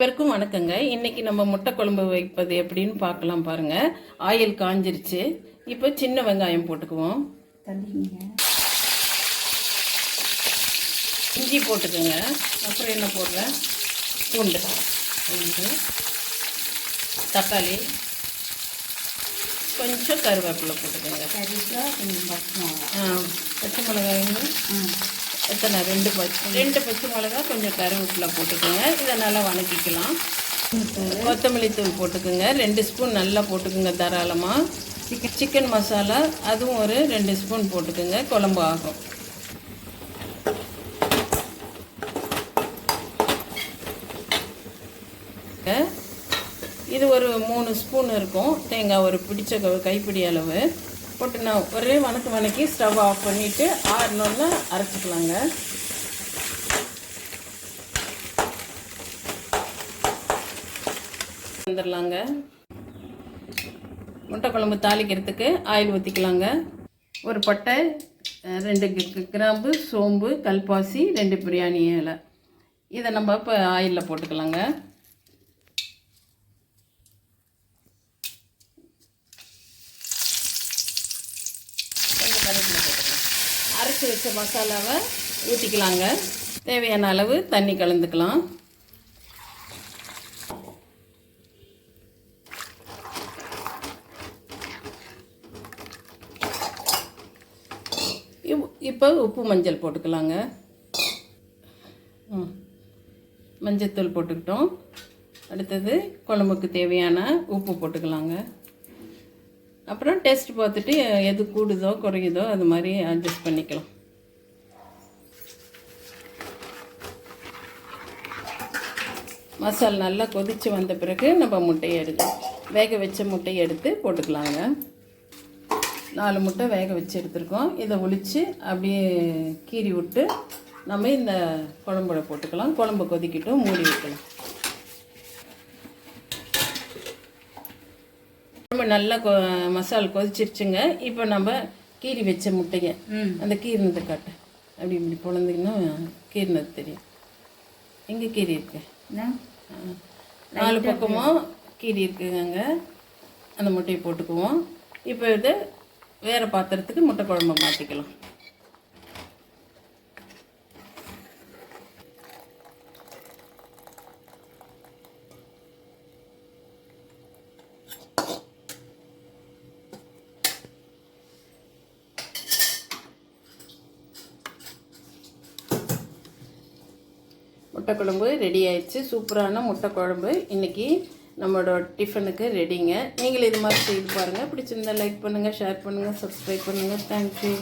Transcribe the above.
அனைவருக்கும் வணக்கங்க. இன்னைக்கு நம்ம முட்டை குழம்பு வைப்பது எப்படின்னு பார்க்கலாம் பாருங்க. ஆயில் காஞ்சிருச்சு. இப்போ சின்ன வெங்காயம் போட்டுக்குவோம். இஞ்சி போட்டுக்கோங்க. அப்புறம் என்ன போடுறேன்? பூண்டு. பூண்டு. தக்காளி. கொஞ்சம் கருவேப்பிலை போட்டுக்கோங்க. பச்சை ஆ, பச்சை மிளகாய்ங்க. ம் எத்தனை? ரெண்டு பச்சை ரெண்டு பச்சை மிளகாய் கொஞ்சம் கருவேப்பிலை போட்டுக்கோங்க. இதை நல்லா வணக்கிக்கலாம். கொத்தமல்லி தூள் போட்டுக்கோங்க. ரெண்டு ஸ்பூன் நல்லா போட்டுக்கோங்க தாராளமாக சிக்கன். சிக்கன் மசாலா அதுவும் ஒரு ரெண்டு ஸ்பூன் போட்டுக்கோங்க. குழம்பு ஆகும். இது ஒரு மூணு ஸ்பூன் இருக்கும். தேங்காய் ஒரு பிடிச்ச கைப்பிடி அளவு. போட்டு நான் ஒரே வணக்கு வணக்கி ஸ்டவ் ஆஃப் பண்ணிவிட்டு ஆறணுன்னு அரைச்சிக்கலாங்க. வந்துடலாங்க முட்டை குழம்பு தாளிக்கிறதுக்கு ஆயில் ஊற்றிக்கலாங்க ஒரு பட்டை ரெண்டு கி- கிராம்பு சோம்பு கல்பாசி ரெண்டு பிரியாணி இலை. இதை நம்ம இப்போ ஆயிலில் போட்டுக்கலாங்க கொஞ்சம் கருவேப்பிலை போட்டுக்கலாம் அரைச்சி வச்ச மசாலாவை ஊற்றிக்கலாங்க தேவையான அளவு தண்ணி கலந்துக்கலாம். இப்போ உப்பு மஞ்சள் போட்டுக்கலாங்க. ம். மஞ்சத்தூள் போட்டுக்கிட்டோம். அடுத்தது குழம்புக்கு தேவையான உப்பு போட்டுக்கலாங்க. அப்புறம் டேஸ்ட் பார்த்துட்டு எது கூடுதோ குறையுதோ அது மாதிரி அட்ஜஸ்ட் பண்ணிக்கலாம். மசால் நல்லா கொதித்து வந்த பிறகு நம்ம முட்டையை எடுத்து வேக வச்ச முட்டையை எடுத்து போட்டுக்கலாங்க. நாலு முட்டை வேக வச்சு எடுத்துருக்கோம். இதை ஒழித்து அப்படியே கீறி விட்டு நம்ம இந்த குழம்புல போட்டுக்கலாம். குழம்பு கொதிக்கட்டும் மூடி வைக்கலாம். குழம்பு நல்லா கொ மசால் கொதிச்சிருச்சுங்க. இப்போ நம்ம கீறி வச்ச முட்டையை ம். அந்த கீரினதை காட்டு. அப்படி இப்படி பொழந்திங்கன்னா கீரினது தெரியும். எங்கே கீரி இருக்கு. நாலு பக்கமும் கீரி இருக்குங்க அந்த முட்டையை போட்டுக்குவோம். இப்போ இது வேறு பாத்திரத்துக்கு முட்டை குழம்பு மாற்றிக்கலாம் முட்டை குழம்பு ரெடி ஆயிடுச்சு. சூப்பரான முட்டை குழம்பு. இன்றைக்கி நம்மளோட டிஃபனுக்கு ரெடிங்க நீங்களும் இது மாதிரி செய்து பாருங்கள் பிடிச்சிருந்தா லைக் பண்ணுங்கள் ஷேர் பண்ணுங்கள் சப்ஸ்கிரைப் பண்ணுங்கள் தேங்க்யூ